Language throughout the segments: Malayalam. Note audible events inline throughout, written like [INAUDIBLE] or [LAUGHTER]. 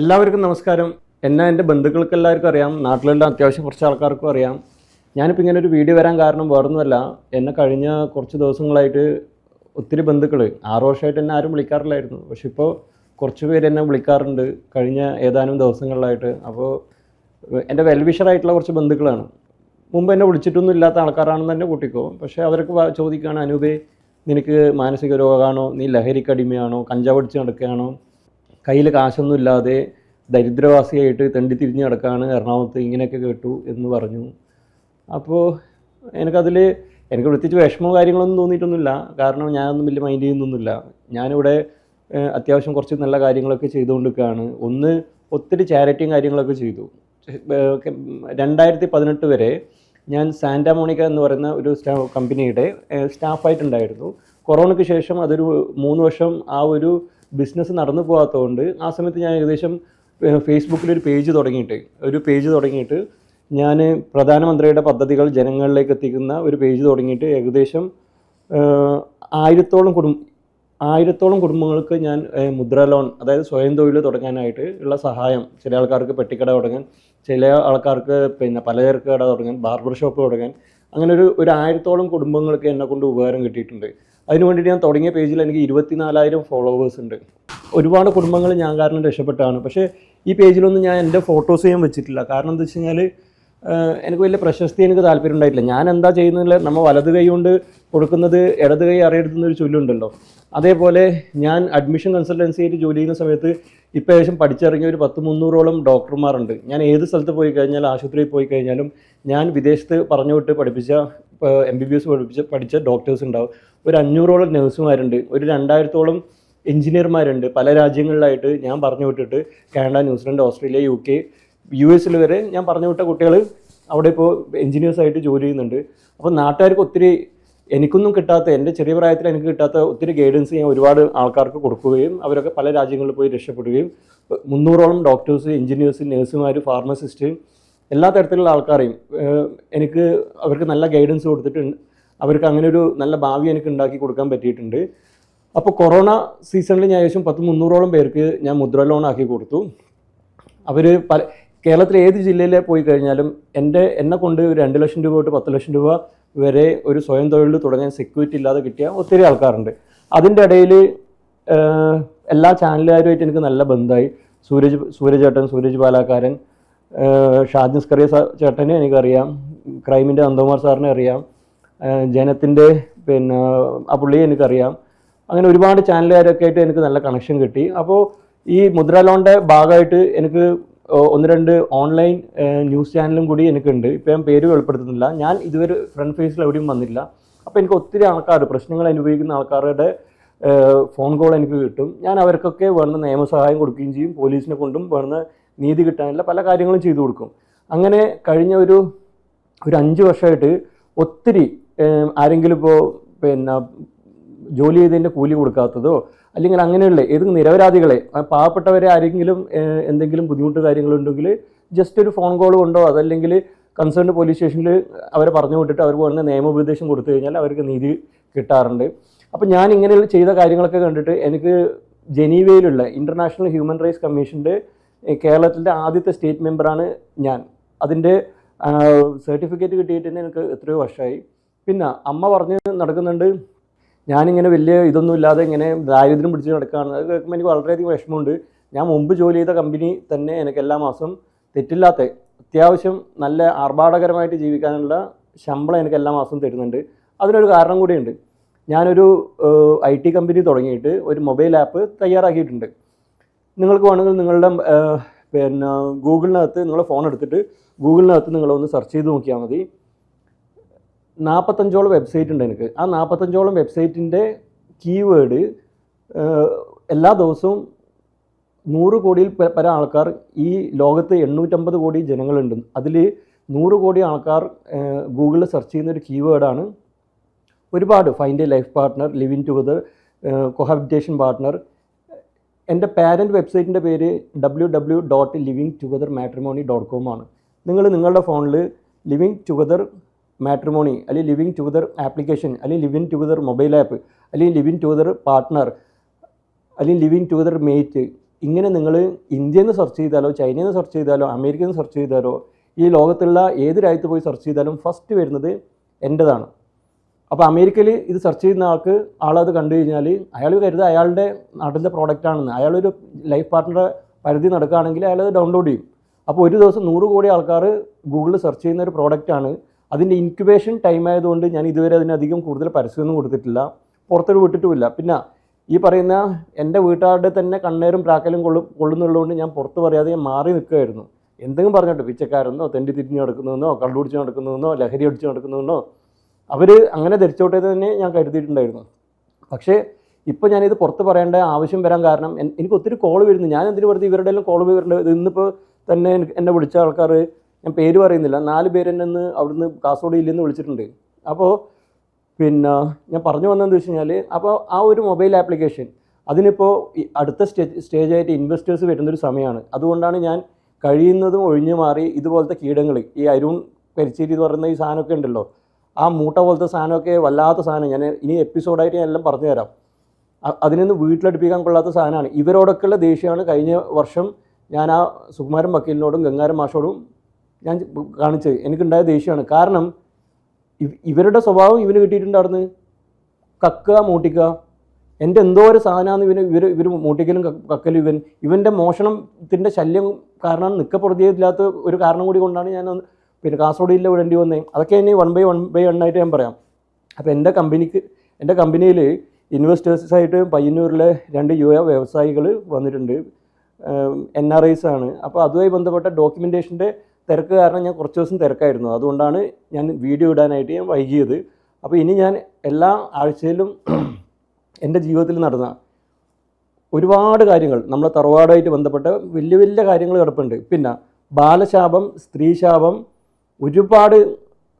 എല്ലാവർക്കും നമസ്കാരം. എന്നെ എന്റെ ബന്ധുക്കൾക്ക് എല്ലാവർക്കും അറിയാം. നാട്ടിലുള്ള അത്യാവശ്യം കുറച്ച് ആൾക്കാർക്കും അറിയാം. ഞാനിപ്പോൾ ഇങ്ങനെ ഒരു വീഡിയോ വരാൻ കാരണം വേറൊന്നുമല്ല. എന്നെ കഴിഞ്ഞ കുറച്ച് ദിവസങ്ങളായിട്ട് ഒത്തിരി ബന്ധുക്കൾ ആറ് വർഷമായിട്ട് എന്നെ ആരും വിളിക്കാറില്ലായിരുന്നു. പക്ഷെ ഇപ്പോൾ കുറച്ച് പേര് എന്നെ വിളിക്കാറുണ്ട് കഴിഞ്ഞ ഏതാനും ദിവസങ്ങളിലായിട്ട്. അപ്പോൾ എന്റെ വെൽവിഷറായിട്ടുള്ള കുറച്ച് ബന്ധുക്കളാണ്. മുമ്പ് എന്നെ വിളിച്ചിട്ടൊന്നും ഇല്ലാത്ത ആൾക്കാരാണെന്ന് തന്നെ കൂട്ടിക്കോ. പക്ഷേ അവരൊക്കെ ചോദിക്കുകയാണ് അനൂപേ നിനക്ക് മാനസിക രോഗമാണോ നീ ലഹരിക്കടിമയാണോ കഞ്ചാവ് അടിച്ച് നടക്കുകയാണോ? കയ്യിൽ കാശൊന്നും ഇല്ലാതെ ദരിദ്രവാസിയായിട്ട് തെണ്ടി തിരിഞ്ഞ് നടക്കുകയാണ് എറണാകുളത്ത് ഇങ്ങനെയൊക്കെ കേട്ടു എന്ന് പറഞ്ഞു. അപ്പോൾ എനിക്കതിൽ എനിക്ക് പ്രത്യേകിച്ച് വിഷമമോ കാര്യങ്ങളൊന്നും തോന്നിയിട്ടൊന്നുമില്ല. കാരണം ഞാനൊന്നും വലിയ മൈൻഡ് ചെയ്യുന്നൊന്നുമില്ല. ഞാനിവിടെ അത്യാവശ്യം കുറച്ച് നല്ല കാര്യങ്ങളൊക്കെ ചെയ്തുകൊണ്ടിരിക്കുകയാണ്. ഒന്ന് ഒത്തിരി ചാരിറ്റിയും കാര്യങ്ങളൊക്കെ ചെയ്തു. രണ്ടായിരത്തി പതിനെട്ട് വരെ ഞാൻ സാന്റാമോണിക്ക എന്ന് പറയുന്ന ഒരു സ്റ്റാ കമ്പനിയുടെ സ്റ്റാഫായിട്ടുണ്ടായിരുന്നു. കൊറോണയ്ക്ക് ശേഷം അതൊരു മൂന്ന് വർഷം ആ ഒരു ബിസിനസ് നടന്നു പോകാത്തതുകൊണ്ട് ആ സമയത്ത് ഞാൻ ഏകദേശം ഫേസ്ബുക്കിൽ ഒരു പേജ് തുടങ്ങിയിട്ട് ഒരു പേജ് തുടങ്ങിയിട്ട് ഞാൻ പ്രധാനമന്ത്രിയുടെ പദ്ധതികൾ ജനങ്ങളിലേക്ക് എത്തിക്കുന്ന ഒരു പേജ് തുടങ്ങിയിട്ട് ഏകദേശം ആയിരത്തോളം കുടും ആയിരത്തോളം കുടുംബങ്ങൾക്ക് ഞാൻ മുദ്ര ലോൺ അതായത് സ്വയം തൊഴിൽ തുടങ്ങാനായിട്ട് ഉള്ള സഹായം ചില ആൾക്കാർക്ക് പെട്ടിക്കട തുടങ്ങാൻ ചില ആൾക്കാർക്ക് പിന്നെ പലചരക്ക് കട തുടങ്ങാൻ ബാർബർ ഷോപ്പ് തുടങ്ങാൻ അങ്ങനെ ഒരു ഒരു ആയിരത്തോളം കുടുംബങ്ങൾക്ക് എന്നെ കൊണ്ട് ഉപകാരം കിട്ടിയിട്ടുണ്ട്. അതിന് വേണ്ടിയിട്ട് ഞാൻ തുടങ്ങിയ പേജിൽ എനിക്ക് ഇരുപത്തിനാലായിരം ഫോളോവേഴ്സ് ഉണ്ട്. ഒരുപാട് കുടുംബങ്ങൾ ഞാൻ കാരണം രക്ഷപ്പെട്ടാണ്. പക്ഷേ ഈ പേജിലൊന്നും ഞാൻ എന്റെ ഫോട്ടോസ് ഞാൻ വെച്ചിട്ടില്ല. കാരണം എന്താ വെച്ച് കഴിഞ്ഞാൽ എനിക്ക് വലിയ പ്രശസ്തി എനിക്ക് താല്പര്യം ഉണ്ടായിട്ടില്ല. ഞാൻ എന്താ ചെയ്യുന്നില്ല നമ്മൾ വലത് കൈ കൊണ്ട് കൊടുക്കുന്നത് ഇടത് കൈ അറിയരുതെന്നൊരു ചൊല്ലുണ്ടല്ലോ. അതേപോലെ ഞാൻ അഡ്മിഷൻ കൺസൾട്ടൻസി ആയിട്ട് ജോലി ചെയ്യുന്ന സമയത്ത് ഇപ്പോൾ ഏകദേശം പഠിച്ചിറങ്ങിയ ഒരു പത്ത് മുന്നൂറോളം ഡോക്ടർമാരുണ്ട്. ഞാൻ ഏത് സ്ഥലത്ത് പോയി കഴിഞ്ഞാൽ ആശുപത്രിയിൽ പോയി കഴിഞ്ഞാലും ഞാൻ വിദേശത്ത് പറഞ്ഞു വിട്ട് പഠിപ്പിച്ച എം ബി ബി എസ് പഠിപ്പിച്ച പഠിച്ച ഡോക്ടേഴ്സ് ഉണ്ടാവും. ഒരു അഞ്ഞൂറോളം നഴ്സുമാരുണ്ട് ഒരു രണ്ടായിരത്തോളം എഞ്ചിനീയർമാരുണ്ട് പല രാജ്യങ്ങളിലായിട്ട് ഞാൻ പറഞ്ഞു വിട്ടിട്ട് Canada New Zealand Australia U K U എസിൽ വരെ ഞാൻ പറഞ്ഞു വിട്ട കുട്ടികൾ അവിടെ ഇപ്പോൾ എഞ്ചിനീയേഴ്സായിട്ട് ജോലി ചെയ്യുന്നുണ്ട്. അപ്പോൾ നാട്ടുകാർക്ക് ഒത്തിരി എനിക്കൊന്നും കിട്ടാത്ത എന്റെ ചെറിയ പ്രായത്തിൽ എനിക്ക് കിട്ടാത്ത ഒത്തിരി ഗൈഡൻസ് ഞാൻ ഒരുപാട് ആൾക്കാർക്ക് കൊടുക്കുകയും അവരൊക്കെ പല രാജ്യങ്ങളിൽ പോയി രക്ഷപ്പെടുകയും മുന്നൂറോളം ഡോക്ടേഴ്സ് എഞ്ചിനീയേഴ്സ് നേഴ്സുമാർ ഫാർമസിസ്റ്റ് എല്ലാ തരത്തിലുള്ള ആൾക്കാരെയും എനിക്ക് അവർക്ക് നല്ല ഗൈഡൻസ് കൊടുത്തിട്ടുണ്ട്. അവർക്ക് അങ്ങനെ ഒരു നല്ല ഭാവി എനിക്ക് ഉണ്ടാക്കി കൊടുക്കാൻ പറ്റിയിട്ടുണ്ട്. അപ്പോൾ കൊറോണ സീസണിൽ ഞാൻ ഏകദേശം പത്ത് മുന്നൂറോളം പേർക്ക് ഞാൻ മുദ്ര ലോൺ ആക്കി കൊടുത്തു. അവർ പല കേരളത്തിലെ ഏത് ജില്ലയിൽ പോയി കഴിഞ്ഞാലും എന്റെ എന്നെ കൊണ്ട് ഒരു രണ്ട് ലക്ഷം രൂപ തൊട്ട് പത്ത് ലക്ഷം രൂപ വരെ ഒരു സ്വയം തൊഴിൽ തുടങ്ങാൻ സെക്യൂരിറ്റി ഇല്ലാതെ കിട്ടിയ ഒത്തിരി ആൾക്കാരുണ്ട്. അതിന്റെ ഇടയിൽ എല്ലാ ചാനലുകാരുമായിട്ട് എനിക്ക് നല്ല ബന്ധമായി. സൂരജ് സൂരജ് ചേട്ടൻ സൂരജ് പാലാക്കാരൻ ഏഹ് ഷാജിൻ സ്കറിയ സാ- ചേട്ടനെ എനിക്കറിയാം. ക്രൈമിന്റെ നന്ദകുമാർ സാറിനെ അറിയാം. ജനത്തിന്റെ പിന്നെ ആ പുള്ളിയെ എനിക്കറിയാം. അങ്ങനെ ഒരുപാട് ചാനലുകാരൊക്കെ ആയിട്ട് എനിക്ക് നല്ല കണക്ഷൻ കിട്ടി. അപ്പോൾ ഈ മുദ്ര ലോണിന്റെ ഭാഗമായിട്ട് എനിക്ക് ഒന്ന് രണ്ട് ഓൺലൈൻ ന്യൂസ് ചാനലും കൂടി എനിക്കുണ്ട്. ഇപ്പം ഞാൻ പേര് വെളിപ്പെടുത്തുന്നില്ല. ഞാൻ ഇതുവരെ ഫ്രണ്ട് ഫേസിൽ എവിടെയും വന്നില്ല. അപ്പോൾ എനിക്ക് ഒത്തിരി ആൾക്കാർ പ്രശ്നങ്ങൾ അനുഭവിക്കുന്ന ആൾക്കാരുടെ ഫോൺ കോൾ എനിക്ക് കിട്ടും. ഞാൻ അവർക്കൊക്കെ വേണ്ട നിയമസഹായം കൊടുക്കുകയും ചെയ്യും. പോലീസിനെ കൊണ്ടും വേണ്ട നീതി കിട്ടാനുള്ള പല കാര്യങ്ങളും ചെയ്തു കൊടുക്കും. അങ്ങനെ കഴിഞ്ഞ ഒരു ഒരു അഞ്ച് വർഷമായിട്ട് ഒത്തിരി ആരെങ്കിലും ഇപ്പോൾ പിന്നെ ജോലി ചെയ്തതിന്റെ കൂലി കൊടുക്കാത്തതോ അല്ലെങ്കിൽ അങ്ങനെയുള്ള ഏത് നിരപരാധികളെ പാവപ്പെട്ടവരെ ആരെങ്കിലും എന്തെങ്കിലും ബുദ്ധിമുട്ട് കാര്യങ്ങളുണ്ടെങ്കിൽ ജസ്റ്റ് ഒരു ഫോൺ കോൾ കൊണ്ടോ അതല്ലെങ്കിൽ കൺസേൺഡ് പോലീസ് സ്റ്റേഷനിൽ അവരെ പറഞ്ഞു വിട്ടിട്ട് അവർക്ക് വേണ്ട നിയമോപദേശം കൊടുത്തു കഴിഞ്ഞാൽ അവർക്ക് നീതി കിട്ടാറുണ്ട്. അപ്പോൾ ഞാൻ ഇങ്ങനെയുള്ള ചെയ്ത കാര്യങ്ങളൊക്കെ കണ്ടിട്ട് എനിക്ക് ജനീവയിലുള്ള ഇന്റർനാഷണൽ ഹ്യൂമൻ റൈറ്റ്സ് കമ്മീഷന്റെ കേരളത്തിന്റെ ആദ്യത്തെ സ്റ്റേറ്റ് മെമ്പറാണ് ഞാൻ. അതിന്റെ സർട്ടിഫിക്കറ്റ് കിട്ടിയിട്ട് തന്നെ എനിക്ക് എത്രയോ വർഷമായി. പിന്നെ അമ്മ പറഞ്ഞ് നടക്കുന്നുണ്ട് ഞാനിങ്ങനെ വലിയ ഇതൊന്നും ഇല്ലാതെ ഇങ്ങനെ ദാരിദ്ര്യം പിടിച്ച് നടക്കുകയാണ് അത് കേൾക്കുമ്പോൾ എനിക്ക് വളരെയധികം വിഷമമുണ്ട്. ഞാൻ മുമ്പ് ജോലി ചെയ്ത കമ്പനി തന്നെ എനിക്ക് എല്ലാ മാസവും തെറ്റില്ലാത്ത അത്യാവശ്യം നല്ല ആർഭാടകരമായിട്ട് ജീവിക്കാനുള്ള ശമ്പളം എനിക്ക് എല്ലാ മാസവും തരുന്നുണ്ട്. അതിനൊരു കാരണം കൂടിയുണ്ട്. ഞാനൊരു ഐ ടി കമ്പനി തുടങ്ങിയിട്ട് ഒരു മൊബൈൽ ആപ്പ് തയ്യാറാക്കിയിട്ടുണ്ട്. നിങ്ങൾക്ക് വേണമെങ്കിൽ നിങ്ങളുടെ പിന്നെ ഗൂഗിളിനകത്ത് നിങ്ങളുടെ ഫോൺ എടുത്തിട്ട് ഗൂഗിളിനകത്ത് നിങ്ങളൊന്ന് സെർച്ച് ചെയ്ത് നോക്കിയാൽ മതി. നാൽപ്പത്തഞ്ചോളം വെബ്സൈറ്റ് ഉണ്ട് എനിക്ക്. ആ നാൽപ്പത്തഞ്ചോളം വെബ്സൈറ്റിന്റെ കീവേഡ് എല്ലാ ദിവസവും നൂറ് കോടിയിൽ പല ആൾക്കാർ ഈ ലോകത്ത് എണ്ണൂറ്റമ്പത് കോടി ജനങ്ങളുണ്ട്. അതിൽ നൂറ് കോടി ആൾക്കാർ ഗൂഗിളിൽ സെർച്ച് ചെയ്യുന്ന ഒരു കീവേഡാണ് ഒരുപാട്. Find a life partner living together cohabitation partner എന്റെ പാരന്റ് വെബ്സൈറ്റിന്റെ പേര് W W dot living together matrimony dot com ആണ്. നിങ്ങൾ നിങ്ങളുടെ ഫോണിൽ ലിവിങ് ടുഗദർ മാട്രിമോണി അല്ലെങ്കിൽ ലിവിങ് ടുഗദർ ആപ്ലിക്കേഷൻ അല്ലെങ്കിൽ ലിവിങ് ടുഗദർ മൊബൈൽ ആപ്പ് അല്ലെങ്കിൽ ലിവിങ് ടുഗദർ പാർട്ട്ണർ അല്ലെങ്കിൽ ലിവിങ് ടുഗദർ മേറ്റ് ഇങ്ങനെ നിങ്ങൾ ഇന്ത്യയിൽ നിന്ന് സെർച്ച് ചെയ്താലോ ചൈനയിൽ നിന്ന് സെർച്ച് ചെയ്താലോ അമേരിക്കയിൽ നിന്ന് സെർച്ച് ചെയ്താലോ ഈ ലോകത്തുള്ള ഏത് രാജ്യത്ത് പോയി സെർച്ച് ചെയ്താലും ഫസ്റ്റ് വരുന്നത് എന്റെതാണ് അപ്പോൾ അമേരിക്കയിൽ ഇത് സെർച്ച് ചെയ്യുന്ന ആൾക്ക് ആളത് കണ്ടു കഴിഞ്ഞാൽ അയാൾ കരുത് അയാളുടെ നാട്ടിലെ പ്രോഡക്റ്റ് ആണെന്ന്. അയാളൊരു ലൈഫ് പാർട്ട്ണറുടെ പരിധി നടക്കുകയാണെങ്കിൽ അയാളത് ഡൗൺലോഡ് ചെയ്യും. അപ്പോൾ ഒരു ദിവസം നൂറ് കോടി ആൾക്കാർ ഗൂഗിളിൽ സെർച്ച് ചെയ്യുന്ന ഒരു പ്രോഡക്റ്റാണ് അതിന്റെ ഇൻക്യുബേഷൻ ടൈം ആയതുകൊണ്ട് ഞാൻ ഇതുവരെ അതിനധികം കൂടുതൽ പരസ്യമൊന്നും കൊടുത്തിട്ടില്ല. പുറത്തോട്ട് വിട്ടിട്ടുമില്ല. പിന്നെ ഈ പറയുന്ന എന്റെ വീട്ടുകാരുടെ തന്നെ കണ്ണേരും പ്രാക്കലും കൊള്ളും കൊള്ളുന്നുള്ളതുകൊണ്ട് ഞാൻ പുറത്ത് പറയാതെ ഞാൻ മാറി നിൽക്കുമായിരുന്നു എന്തെങ്കിലും പറഞ്ഞോട്ടെ പിച്ചക്കാരെന്നോ തെണ്ടി തിരിഞ്ഞ് നടക്കുന്നതെന്നോ കള്ളുപിടിച്ച് നടക്കുന്നതെന്നോ ലഹരി അടിച്ച് നടക്കുന്നതെന്നോ അവർ അങ്ങനെ ധരിച്ചോട്ടെ തന്നെ ഞാൻ കരുതിയിട്ടുണ്ടായിരുന്നു. പക്ഷേ ഇപ്പോൾ ഞാനിത് പുറത്ത് പറയേണ്ട ആവശ്യം വരാൻ കാരണം എനിക്ക് ഒത്തിരി കോൾ വരുന്നു. ഞാൻ എന്തിനു വെറുതെ ഇവരുടെ എല്ലാം കോൾ വരുന്നുണ്ട് ഇന്നിപ്പോൾ തന്നെ എന്നെ വിളിച്ച ആൾക്കാർ ഞാൻ പേര് പറയുന്നില്ല. നാല് പേരെന്നെ ഒന്ന് അവിടുന്ന് കാസർഗോഡ് ജില്ലയിൽ നിന്ന് വിളിച്ചിട്ടുണ്ട്. അപ്പോൾ പിന്നെ ഞാൻ പറഞ്ഞു വന്നതെന്ന് വെച്ച് കഴിഞ്ഞാൽ അപ്പോൾ ആ ഒരു മൊബൈൽ ആപ്ലിക്കേഷൻ അതിനിപ്പോൾ അടുത്ത സ്റ്റേജ് സ്റ്റേജായിട്ട് ഇൻവെസ്റ്റേഴ്സ് വരുന്നൊരു സമയമാണ് അതുകൊണ്ടാണ് ഞാൻ കഴിയുന്നതും ഒഴിഞ്ഞു മാറി ഇതുപോലത്തെ കീടങ്ങൾ ഈ അരുൺ പരിച്ചേരി എന്ന് പറയുന്ന ഈ സാധനമൊക്കെ ഉണ്ടല്ലോ ആ മൂട്ട പോലത്തെ സാധനമൊക്കെ വല്ലാത്ത സാധനം. ഞാൻ ഇനി എപ്പിസോഡായിട്ട് ഞാൻ എല്ലാം പറഞ്ഞു തരാം. അതിനൊന്നും വീട്ടിലടുപ്പിക്കാൻ കൊള്ളാത്ത സാധനമാണ്. ഇവരോടൊക്കെയുള്ള ദേഷ്യമാണ് കഴിഞ്ഞ വർഷം ഞാൻ ആ സുകുമാരൻ വക്കീലിനോടും ഗംഗാരം മാഷോടും ഞാൻ കാണിച്ചത്. എനിക്കുണ്ടായ ദേഷ്യമാണ്. കാരണം ഇവരുടെ സ്വഭാവം ഇവന് കിട്ടിയിട്ടുണ്ടായിരുന്നു കക്കുക മൂട്ടിക്കുക. എന്റെ എന്തോ ഒരു സാധനമാണ് ഇവന് ഇവർ ഇവർ മൂട്ടിക്കലും കക്കലും ഇവൻ ഇവന്റെ മോഷണത്തിന്റെ ശല്യം കാരണം നിൽക്കപ്പെടുത്തിയില്ലാത്ത ഒരു കാരണം കൂടി കൊണ്ടാണ് ഞാൻ പിന്നെ കാസർഗോഡ് ജില്ല വിടേണ്ടി വന്നത് അതൊക്കെ ഇനി one by one by one ആയിട്ട് ഞാൻ പറയാം. അപ്പോൾ എന്റെ കമ്പനിക്ക് എന്റെ കമ്പനിയിൽ ഇൻവെസ്റ്റേഴ്സായിട്ട് പയ്യന്നൂരിലെ രണ്ട് യുവ വ്യവസായികൾ വന്നിട്ടുണ്ട്. എൻ ആർ ഐസ് ആണ്. അപ്പോൾ അതുമായി ബന്ധപ്പെട്ട ഡോക്യുമെന്റേഷന്റെ തിരക്ക് കാരണം ഞാൻ കുറച്ച് ദിവസം തിരക്കായിരുന്നു. അതുകൊണ്ടാണ് ഞാൻ വീഡിയോ ഇടാനായിട്ട് ഞാൻ വൈകിയത്. അപ്പോൾ ഇനി ഞാൻ എല്ലാ ആഴ്ചയിലും [CLEARS THROAT] എന്റെ ജീവിതത്തിൽ നടന്ന ഒരുപാട് കാര്യങ്ങൾ നമ്മളെ തറവാടായിട്ട് ബന്ധപ്പെട്ട വലിയ വലിയ കാര്യങ്ങൾ കിടപ്പുണ്ട്. പിന്നെ ബാലശാപം സ്ത്രീശാപം ഒരുപാട്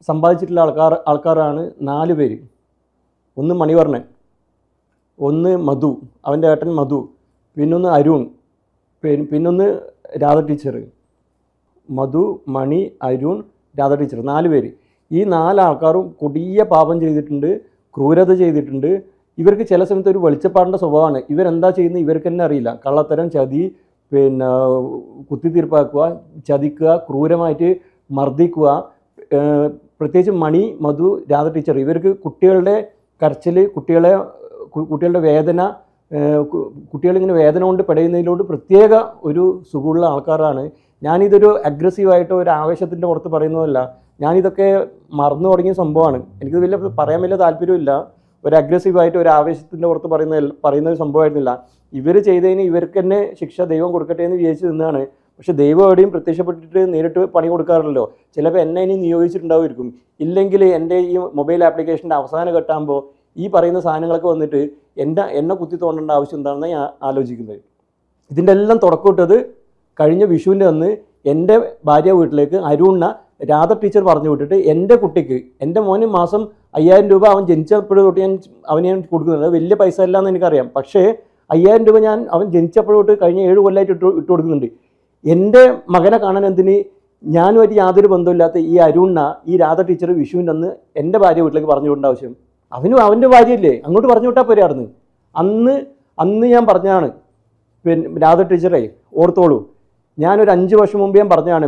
സമ്പാദിച്ചിട്ടുള്ള ആൾക്കാർ ആൾക്കാരാണ് നാല് പേര്. ഒന്ന് മണിവർണൻ ഒന്ന് മധു അവന്റെ ഏട്ടൻ മധു പിന്നൊന്ന് അരുൺ പിന്നൊന്ന് രാധ ടീച്ചർ മധു മണി അരുൺ രാധ ടീച്ചർ നാല് പേര്. ഈ നാല് ആൾക്കാരും കൊടിയ പാപം ചെയ്തിട്ടുണ്ട് ക്രൂരത ചെയ്തിട്ടുണ്ട്. ഇവർക്ക് ചില സമയത്ത് ഒരു വെളിച്ചപ്പാടിന്റെ സ്വഭാവമാണ്. ഇവരെന്താ ചെയ്യുന്നത് ഇവർക്ക് തന്നെ അറിയില്ല. കള്ളത്തരം ചതി പിന്നെ കുത്തിത്തീർപ്പാക്കുക ചതിക്കുക ക്രൂരമായിട്ട് മർദ്ദിക്കുക. പ്രത്യേകിച്ച് മണി മധു രാധ ടീച്ചർ ഇവർക്ക് കുട്ടികളുടെ കരച്ചിൽ കുട്ടികളെ കുട്ടികളുടെ വേദന കുട്ടികളിങ്ങനെ വേദന കൊണ്ട് പെടയുന്നതിലോട് പ്രത്യേക ഒരു സുഖമുള്ള ആൾക്കാരാണ്. ഞാനിതൊരു അഗ്രസീവായിട്ട് ഒരു ആവേശത്തിന്റെ പുറത്ത് പറയുന്നതല്ല. ഞാനിതൊക്കെ മറന്നു തുടങ്ങിയ സംഭവമാണ്. എനിക്ക് വലിയ പറയാൻ വലിയ താല്പര്യമില്ല. ഒരു അഗ്രസീവായിട്ട് ഒരു ആവേശത്തിന്റെ പുറത്ത് പറയുന്ന പറയുന്ന ഒരു സംഭവമായിരുന്നില്ല. ഇവർ ചെയ്തതിന് ഇവർക്ക് തന്നെ ശിക്ഷ ദൈവം കൊടുക്കട്ടെ എന്ന് വിചാരിച്ച് നിന്നാണ്. പക്ഷെ ദൈവം എവിടെയും പ്രത്യക്ഷപ്പെട്ടിട്ട് നേരിട്ട് പണി കൊടുക്കാറില്ലല്ലോ. ചിലപ്പോൾ എന്നെ ഇനി നിയോഗിച്ചിട്ടുണ്ടാവുമായിരിക്കും. ഇല്ലെങ്കിൽ എന്റെ ഈ മൊബൈൽ ആപ്ലിക്കേഷന്റെ അവസാനം കെട്ടാകുമ്പോൾ ഈ പറയുന്ന സാധനങ്ങളൊക്കെ വന്നിട്ട് എന്റെ എന്നെ കുത്തി തോണ്ടേണ്ട ആവശ്യം എന്താണെന്ന് ഞാൻ ആലോചിക്കുന്നത്. ഇതിന്റെ എല്ലാം തുടക്കമിട്ടത് കഴിഞ്ഞ വിഷുവിന്റെ അന്ന് എന്റെ ഭാര്യ വീട്ടിലേക്ക് അരുണ്ണ രാധ ടീച്ചർ പറഞ്ഞു വിട്ടിട്ട് എന്റെ കുട്ടിക്ക് എന്റെ മോന് മാസം അയ്യായിരം രൂപ അവൻ ജനിച്ചപ്പോഴും തൊട്ട് ഞാൻ അവന് ഞാൻ കൊടുക്കുന്നുണ്ട്. വലിയ പൈസ അല്ല എന്ന് എനിക്കറിയാം. പക്ഷേ അയ്യായിരം രൂപ ഞാൻ അവൻ ജനിച്ചപ്പോഴും തൊട്ട് കഴിഞ്ഞ ഏഴ് കൊല്ലമായിട്ട് ഇട്ട് ഇട്ട് കൊടുക്കുന്നുണ്ട്. എന്റെ മകനെ കാണാൻ എന്തിന്? ഞാനുമായിട്ട് യാതൊരു ബന്ധമില്ലാത്ത ഈ അരുണ്ണ ഈ രാധ ടീച്ചർ വിഷുവിന്റെ അന്ന് എന്റെ ഭാര്യ വീട്ടിലേക്ക് പറഞ്ഞു വിടേണ്ട ആവശ്യം. അവനും അവന്റെ ഭാര്യയല്ലേ? അങ്ങോട്ട് പറഞ്ഞു വിട്ടാൽ പോരായിരുന്നു അന്ന് അന്ന് ഞാൻ പറഞ്ഞാണ് പിന്നെ രാധ ടീച്ചറെ ഓർത്തോളൂ. ഞാനൊരു അഞ്ച് വർഷം മുമ്പ് ഞാൻ പറഞ്ഞതാണ്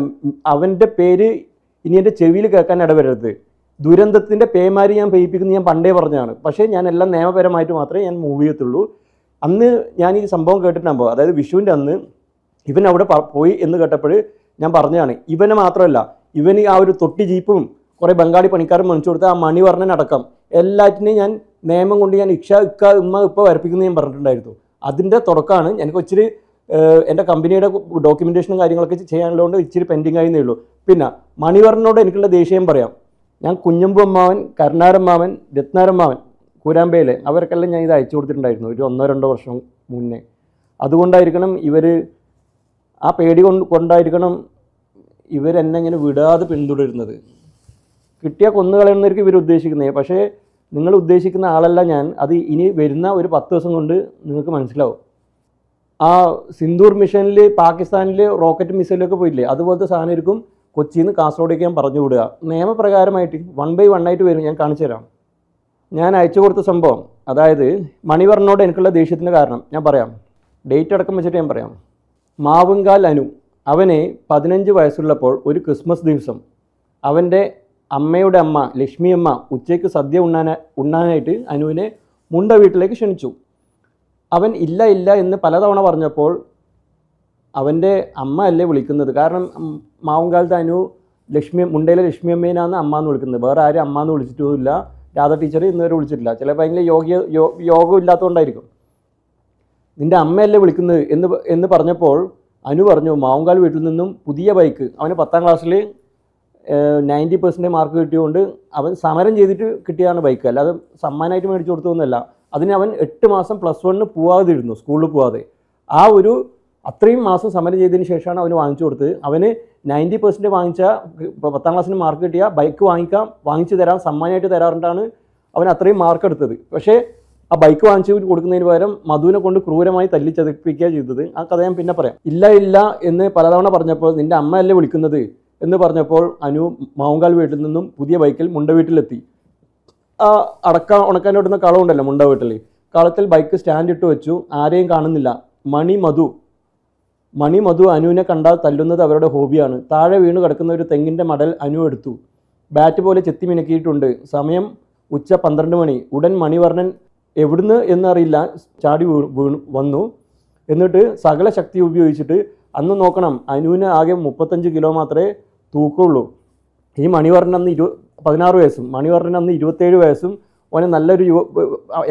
അവന്റെ പേര് ഇനി എന്റെ ചെവിയിൽ കേൾക്കാൻ ഇടവരരുത്. ദുരന്തത്തിന്റെ പേമാരി ഞാൻ പെയ്യിപ്പിക്കുന്നത് ഞാൻ പണ്ടേ പറഞ്ഞതാണ്. പക്ഷേ ഞാൻ എല്ലാം നിയമപരമായിട്ട് മാത്രമേ ഞാൻ മൂവ് ചെയ്യത്തുള്ളൂ. അന്ന് ഞാൻ ഈ സംഭവം കേട്ടിട്ടാകുമ്പോൾ അതായത് വിഷുവിന്റെ അന്ന് ഇവൻ അവിടെ പോയി എന്ന് കേട്ടപ്പോൾ ഞാൻ പറഞ്ഞതാണ് ഇവനെ മാത്രമല്ല ഇവന് ആ ഒരു തൊട്ടി ജീപ്പും കുറേ ബംഗാളി പണിക്കാരും മണിച്ചു കൊടുത്ത ആ മണിവർണനടക്കം എല്ലാറ്റിനെയും ഞാൻ നിയമം കൊണ്ട് ഞാൻ ഇക്ഷ ഇക്ക ഉമ്മ ഇപ്പം വരപ്പിക്കുന്നു ഞാൻ പറഞ്ഞിട്ടുണ്ടായിരുന്നു. അതിന്റെ തുടക്കമാണ് എനിക്ക് ഇച്ചിരി ഏഹ്, എന്റെ കമ്പനിയുടെ ഡോക്യുമെന്റേഷനും കാര്യങ്ങളൊക്കെ ചെയ്യാനുള്ളതുകൊണ്ട് ഇച്ചിരി പെൻഡിങ് ആയിരുന്നേ ഉള്ളൂ. പിന്നെ മണിവർണനോട് എനിക്കുള്ള ദേഷ്യം പറയാം. ഞാൻ കുഞ്ഞമ്പു അമ്മാവൻ കരുണാരമ്മാവൻ രത്നാരമ്മാവൻ കൂരാമ്പയിലെ അവർക്കെല്ലാം ഞാൻ ഇത് അയച്ചു കൊടുത്തിട്ടുണ്ടായിരുന്നു ഒരു ഒന്നോ രണ്ടോ വർഷം മുന്നേ. അതുകൊണ്ടായിരിക്കണം ഇവർ ആ പേടി കൊണ്ട് കൊണ്ടായിരിക്കണം ഇവരെന്നെ ഇങ്ങനെ വിടാതെ പിന്തുടരുന്നത്. കിട്ടിയ കൊന്നുകളയുന്നവർക്ക് ഇവർ ഉദ്ദേശിക്കുന്നത് പക്ഷേ നിങ്ങൾ ഉദ്ദേശിക്കുന്ന ആളല്ല ഞാൻ. അത് ഇനി വരുന്ന ഒരു പത്ത് ദിവസം കൊണ്ട് നിങ്ങൾക്ക് മനസ്സിലാവും. ആ സിന്ദൂർ മിഷനിൽ പാകിസ്ഥാനിൽ റോക്കറ്റ് മിസൈലൊക്കെ പോയില്ലേ അതുപോലത്തെ ഇരിക്കും കൊച്ചിയിൽ നിന്ന് കാസർഗോഡേക്ക് ഞാൻ പറഞ്ഞു വിടുക. നിയമപ്രകാരമായിട്ട് വൺ ബൈ വൺ ആയിട്ട് വരും ഞാൻ കാണിച്ചു തരാം. ഞാൻ അയച്ചു കൊടുത്ത സംഭവം അതായത് മണിവർണോട് എനിക്കുള്ള ദേഷ്യത്തിന്റെ കാരണം ഞാൻ പറയാം. ഡേറ്റ് അടക്കം വെച്ചിട്ട് ഞാൻ പറയാം. മാവുങ്കാൽ അനു അവനെ പതിനഞ്ച് വയസ്സുള്ളപ്പോൾ ഒരു ക്രിസ്മസ് ദിവസം. അവന്റെ അമ്മയുടെ അമ്മ ലക്ഷ്മി അമ്മ ഉച്ചയ്ക്ക് സദ്യ ഉണ്ണാന ഉണ്ണാനായിട്ട് അനുവിനെ മുണ്ട വീട്ടിലേക്ക് ക്ഷണിച്ചു. അവൻ ഇല്ല ഇല്ല എന്ന് പലതവണ പറഞ്ഞപ്പോൾ അവന്റെ അമ്മ അല്ലേ വിളിക്കുന്നത്. കാരണം മാവുങ്കാലത്ത് അനു ലക്ഷ്മി മുണ്ടയിലെ ലക്ഷ്മി അമ്മേനാണ് അമ്മ എന്ന് വിളിക്കുന്നത്. വേറെ ആരും അമ്മ എന്ന് വിളിച്ചിട്ടുമില്ല. രാധ ടീച്ചർ ഇന്നുവരെ വിളിച്ചിട്ടില്ല. ചിലപ്പോൾ അതിൽ യോഗ യോഗം ഇല്ലാത്തതുകൊണ്ടായിരിക്കും നിന്റെ അമ്മയല്ലേ വിളിക്കുന്നത് എന്ന് എന്ന് പറഞ്ഞപ്പോൾ അനു പറഞ്ഞു മാവുങ്കാൽ വീട്ടിൽ നിന്നും പുതിയ ബൈക്ക് അവന് പത്താം ക്ലാസ്സിൽ നയന്റി പെർസെന്റേജ് മാർക്ക് കിട്ടിയതുകൊണ്ട് അവൻ സമരം ചെയ്തിട്ട് കിട്ടിയതാണ് ബൈക്ക് അല്ലാതെ സമ്മാനമായിട്ട് മേടിച്ചു കൊടുത്തതൊന്നുമല്ല. അതിന് അവൻ എട്ട് മാസം പ്ലസ് വണ്ണിന് പോവാതിരുന്നു സ്കൂളിൽ പോവാതെ. ആ ഒരു അത്രയും മാസം സമരം ചെയ്തതിന് ശേഷമാണ് അവന് വാങ്ങിച്ചു കൊടുത്തത്. അവന് നയന്റി പെർസെന്റ് വാങ്ങിച്ച പത്താം ക്ലാസ്സിന് മാർക്ക് കിട്ടിയ ബൈക്ക് വാങ്ങിക്കാം വാങ്ങിച്ചു തരാം സമ്മാനമായിട്ട് തരാറുണ്ടാണ് അവൻ അത്രയും മാർക്ക് എടുത്തത്. പക്ഷേ ആ ബൈക്ക് വാങ്ങിച്ചു കൊടുക്കുന്നതിന് പകരം മധുവിനെ കൊണ്ട് ക്രൂരമായി തല്ലിച്ചതപ്പിക്കുക ചെയ്തത്. ആ കഥ ഞാൻ പിന്നെ പറയാം. ഇല്ല ഇല്ല എന്ന് പലതവണ പറഞ്ഞപ്പോൾ നിന്റെ അമ്മയല്ലേ വിളിക്കുന്നത്? എന്ന് പറഞ്ഞപ്പോൾ അനു മാവുങ്കാൽ വീട്ടിൽ നിന്നും പുതിയ ബൈക്കിൽ മുണ്ട വീട്ടിലെത്തി. ആ അടക്ക ഉണക്കാനിടുന്ന കളമുണ്ടല്ലോ മുണ്ട വീട്ടിൽ കളത്തിൽ ബൈക്ക് സ്റ്റാൻഡ് ഇട്ട് വെച്ചു. ആരെയും കാണുന്നില്ല. മണി മധു. മണി മധു അനുവിനെ കണ്ടാൽ തല്ലുന്നത് അവരുടെ ഹോബിയാണ് താഴെ വീണ് കിടക്കുന്ന ഒരു തെങ്ങിന്റെ മടൽ അനു എടുത്തു. ബാറ്റ് പോലെ ചെത്തി മിനക്കിയിട്ടുണ്ട്. സമയം ഉച്ച പന്ത്രണ്ട് മണി. ഉടൻ മണിവർണൻ എവിടുന്ന് എന്നറിയില്ല. ചാടി വീണു വന്നു. എന്നിട്ട് സകല ശക്തി ഉപയോഗിച്ചിട്ട് അന്ന് നോക്കണം. അനുവിന് ആകെ മുപ്പത്തഞ്ച് കിലോ മാത്രമേ തൂക്കുള്ളൂ. ഈ മണിവർണൻ അന്ന് ഇരു പതിനാറ് വയസ്സും. മണിവർണൻ അന്ന് ഇരുപത്തേഴ് വയസ്സും. അവന് നല്ലൊരു യുവ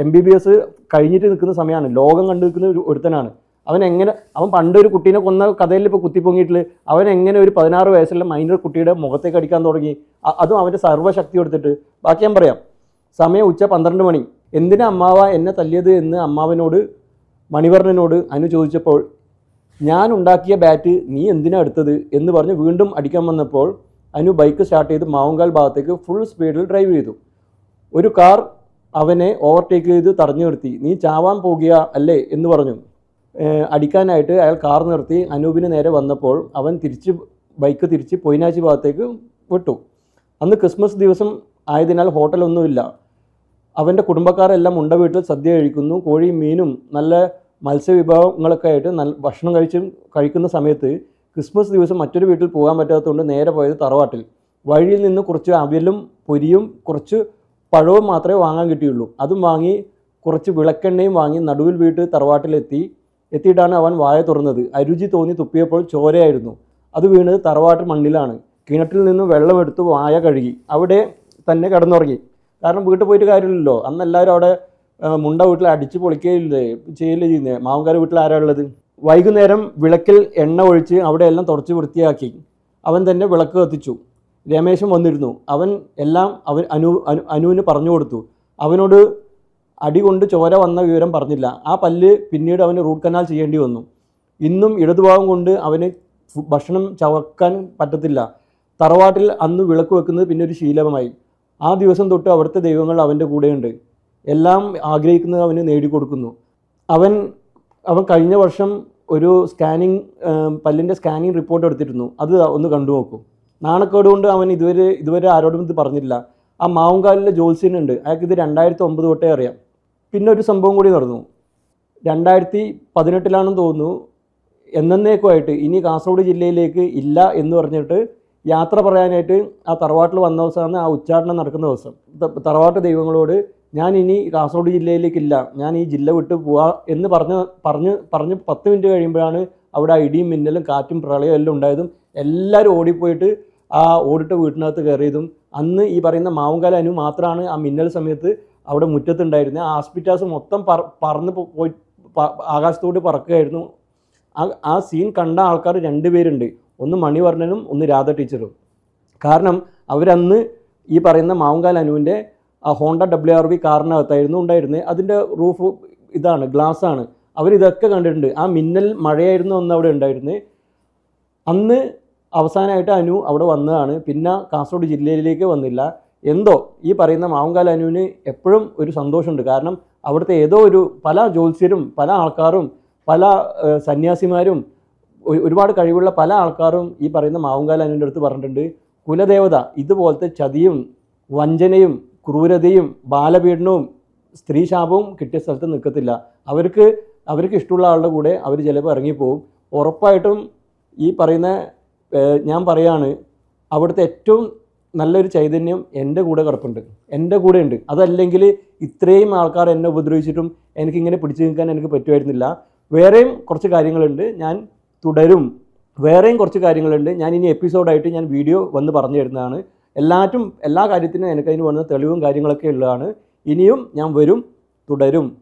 എം ബി ബി എസ് കഴിഞ്ഞിട്ട് നിൽക്കുന്ന സമയമാണ്. ലോകം കണ്ടു നിൽക്കുന്ന ഒരു ഒരുത്തനാണ്. അവൻ എങ്ങനെ അവൻ പണ്ട് ഒരു കുട്ടീനെ കൊന്ന കഥയിൽ ഇപ്പോൾ കുത്തിപ്പൊങ്ങിയിട്ട് അവൻ എങ്ങനെ ഒരു പതിനാറ് വയസ്സുള്ള മൈനർ കുട്ടിയുടെ മുഖത്തേക്ക് അടിക്കാൻ തുടങ്ങി. അതും അവന്റെ സർവശക്തി എടുത്തിട്ട് ബാക്കി ഞാൻ പറയാം. സമയം ഉച്ച പന്ത്രണ്ട് മണി. എന്തിനാ അമ്മാവ എന്നെ തല്ലിയത് എന്ന് അമ്മാവനോട് മണിവർണനോട് അനു ചോദിച്ചപ്പോൾ ഞാൻ ഉണ്ടാക്കിയ ബാറ്റ് നീ എന്തിനാ എടുത്തത്? എന്ന് പറഞ്ഞ് വീണ്ടും അടിക്കാൻ വന്നപ്പോൾ അനു ബൈക്ക് സ്റ്റാർട്ട് ചെയ്ത് മാവുങ്കാൽ ഭാഗത്തേക്ക് ഫുൾ സ്പീഡിൽ ഡ്രൈവ് ചെയ്തു. ഒരു കാർ അവനെ ഓവർടേക്ക് ചെയ്ത് തടഞ്ഞു നിർത്തി. നീ ചാവാൻ പോകുക അല്ലേ? എന്ന് പറഞ്ഞു. അടിക്കാനായിട്ട് അയാൾ കാർ നിർത്തി. അനൂപിന് നേരെ വന്നപ്പോൾ അവൻ തിരിച്ച് ബൈക്ക് തിരിച്ച് പൊയിനാച്ചി ഭാഗത്തേക്ക് വിട്ടു. അന്ന് ക്രിസ്മസ് ദിവസം ആയതിനാൽ ഹോട്ടലൊന്നുമില്ല അവന്റെ കുടുംബക്കാരെല്ലാം ഉണ്ട വീട്ടിൽ സദ്യ കഴിക്കുന്നു. കോഴിയും മീനും നല്ല മത്സ്യവിഭവങ്ങളൊക്കെ ആയിട്ട് നല്ല ഭക്ഷണം കഴിച്ചും കഴിക്കുന്ന സമയത്ത് ക്രിസ്മസ് ദിവസം മറ്റൊരു വീട്ടിൽ പോകാൻ പറ്റാത്തതുകൊണ്ട് നേരെ പോയത് തറവാട്ടിൽ. വഴിയിൽ നിന്ന് കുറച്ച് അവിലും പൊരിയും കുറച്ച് പഴവും മാത്രമേ വാങ്ങാൻ കിട്ടിയുള്ളൂ. അതും വാങ്ങി കുറച്ച് വിളക്കെണ്ണയും വാങ്ങി നടുവിൽ വീട്ട് തറവാട്ടിലെത്തി. എത്തിയിട്ടാണ് അവൻ വായ തുറന്നത്. അരുചി തോന്നി തുപ്പിയപ്പോൾ ചോരയായിരുന്നു. അത് വീണത് തറവാട്ട് മണ്ണിലാണ്. കിണറ്റിൽ നിന്ന് വെള്ളമെടുത്ത് വായ കഴുകി. അവിടെ തന്നെ കിടന്നുറങ്ങി. കാരണം വീട്ടിൽ പോയിട്ട് കാര്യമില്ലല്ലോ. അന്ന് എല്ലാവരും അവിടെ മുണ്ട വീട്ടിൽ അടിച്ച് പൊളിക്കുകയില്ലേ ചെയ്യല്ലേ ചെയ്യുന്നത് മാവുകാർ വീട്ടിൽ ആരാ ഉള്ളത്? വൈകുന്നേരം വിളക്കിൽ എണ്ണ ഒഴിച്ച് അവിടെയെല്ലാം തുടച്ച് വൃത്തിയാക്കി. അവൻ തന്നെ വിളക്ക് കത്തിച്ചു. രമേശൻ വന്നിരുന്നു. അവൻ എല്ലാം അവൻ അനു അനു അനുവിന് പറഞ്ഞു കൊടുത്തു. അവനോട് അടി കൊണ്ട് ചോര വന്ന വിവരം പറഞ്ഞില്ല. ആ പല്ല് പിന്നീട് അവന് റൂട്ട് കനാൽ ചെയ്യേണ്ടി വന്നു. ഇന്നും ഇടതുഭാഗം കൊണ്ട് അവന് ഭക്ഷണം ചവക്കാൻ പറ്റത്തില്ല. തറവാട്ടിൽ അന്ന് വിളക്ക് വെക്കുന്നത് പിന്നെ ഒരു ശീലമായി. ആ ദിവസം തൊട്ട് അവിടുത്തെ ദൈവങ്ങൾ അവന്റെ കൂടെയുണ്ട്. എല്ലാം ആഗ്രഹിക്കുന്നത് അവന് നേടിക്കൊടുക്കുന്നു. അവൻ അവൻ കഴിഞ്ഞ വർഷം ഒരു സ്കാനിങ് പല്ലിന്റെ സ്കാനിങ് റിപ്പോർട്ട് എടുത്തിരുന്നു. അത് ഒന്ന് കണ്ടു നോക്കൂ. നാണക്കേട് കൊണ്ട് അവൻ ഇതുവരെ ഇതുവരെ ആരോടും ഇത് പറഞ്ഞില്ല ആ മാവുംകാലിലെ ജോത്സ്യനുണ്ട് അയാൾക്ക് ഇത് രണ്ടായിരത്തി ഒമ്പത് തൊട്ടേ അറിയാം. പിന്നെ ഒരു സംഭവം കൂടി നടന്നു. രണ്ടായിരത്തി പതിനെട്ടിലാണെന്ന് തോന്നുന്നു. എന്നേക്കുമായിട്ട് ഇനി കാസർഗോഡ് ജില്ലയിലേക്ക് ഇല്ല എന്ന് പറഞ്ഞിട്ട് യാത്ര പറയാനായിട്ട് ആ തറവാട്ടിൽ വന്ന ദിവസമാണ് ആ ഉച്ചാടനം നടക്കുന്ന ദിവസം. തറവാട്ട് ദൈവങ്ങളോട് ഞാൻ ഇനി കാസർഗോഡ് ജില്ലയിലേക്കില്ല. ഞാൻ ഈ ജില്ല വിട്ട് പോവാ എന്ന് പറഞ്ഞ് പറഞ്ഞ് പറഞ്ഞ് പത്ത് മിനിറ്റ് കഴിയുമ്പോഴാണ് അവിടെ ഇടിയും മിന്നലും കാറ്റും പ്രളയവും എല്ലാം ഉണ്ടായതും എല്ലാവരും ഓടിപ്പോയിട്ട് ആ ഓടിട്ട വീട്ടിനകത്ത് കയറിയതും. അന്ന് ഈ പറയുന്ന മാവുംകാല അനു മാത്രമാണ് ആ മിന്നൽ സമയത്ത് അവിടെ മുറ്റത്തുണ്ടായിരുന്നത്. ആ ഹോസ്പിറ്റാസ് മൊത്തം പറ പറന്ന് പോയി ആകാശത്തോട്ട് പറക്കുകയായിരുന്നു. ആ ആ സീൻ കണ്ട ആൾക്കാർ രണ്ടുപേരുണ്ട് ഒന്ന് മണിവർണനും ഒന്ന് രാധ ടീച്ചറും. കാരണം അവരന്ന് ഈ പറയുന്ന മാവുങ്കാൽ അനുവിന്റെ ആ ഹോണ്ട ഡബ്ല്യു ആർ വി കാറിനകത്തായിരുന്നു ഉണ്ടായിരുന്നത് അതിന്റെ റൂഫ് ഇതാണ് ഗ്ലാസ് ആണ് അവരിതൊക്കെ കണ്ടിട്ടുണ്ട്. ആ മിന്നൽ മഴയായിരുന്നു അന്ന് അവിടെ ഉണ്ടായിരുന്നത് അന്ന് അവസാനമായിട്ട് അനു അവിടെ വന്നതാണ്. പിന്നെ കാസർഗോഡ് ജില്ലയിലേക്ക് വന്നില്ല. എന്തോ ഈ പറയുന്ന മാവുങ്കാൽ അനുവിന് എപ്പോഴും ഒരു സന്തോഷമുണ്ട്. കാരണം അവിടുത്തെ ഏതോ ഒരു പല ജ്യോത്സ്യരും പല ആൾക്കാരും പല സന്യാസിമാരും ഒരുപാട് കഴിവുള്ള പല ആൾക്കാരും ഈ പറയുന്ന മാവുങ്കാൽ അനുവിന്റെ അടുത്ത് പറഞ്ഞിട്ടുണ്ട്. കുലദേവത ഇതുപോലത്തെ ചതിയും വഞ്ചനയും ക്രൂരതയും ബാലപീഡനവും സ്ത്രീശാപവും കിട്ടിയ സ്ഥലത്ത് നിൽക്കത്തില്ല. അവർക്ക് അവർക്ക് ഇഷ്ടമുള്ള ആളുടെ കൂടെ അവർ ചിലപ്പോൾ ഇറങ്ങിപ്പോവും. ഉറപ്പായിട്ടും ഈ പറയുന്ന ഞാൻ പറയാണ് അവിടുത്തെ ഏറ്റവും നല്ലൊരു ചൈതന്യം എന്റെ കൂടെ കിടപ്പുണ്ട്. എന്റെ കൂടെ ഉണ്ട്. അതല്ലെങ്കിൽ ഇത്രയും ആൾക്കാർ എന്നെ ഉപദ്രവിച്ചിട്ടും എനിക്കിങ്ങനെ പിടിച്ചു നിൽക്കാൻ എനിക്ക് പറ്റുമായിരുന്നില്ല. വേറെയും കുറച്ച് കാര്യങ്ങളുണ്ട്. ഞാൻ തുടരും. വേറെയും കുറച്ച് കാര്യങ്ങളുണ്ട്. ഞാൻ ഇനി എപ്പിസോഡായിട്ട് ഞാൻ വീഡിയോ വന്ന് പറഞ്ഞു തരുന്നതാണ്. എല്ലാറ്റും എല്ലാ കാര്യത്തിനും എനിക്കതിന് വന്ന തെളിവും കാര്യങ്ങളൊക്കെ ഉള്ളതാണ്. ഇനിയും ഞാൻ വരും തുടരും.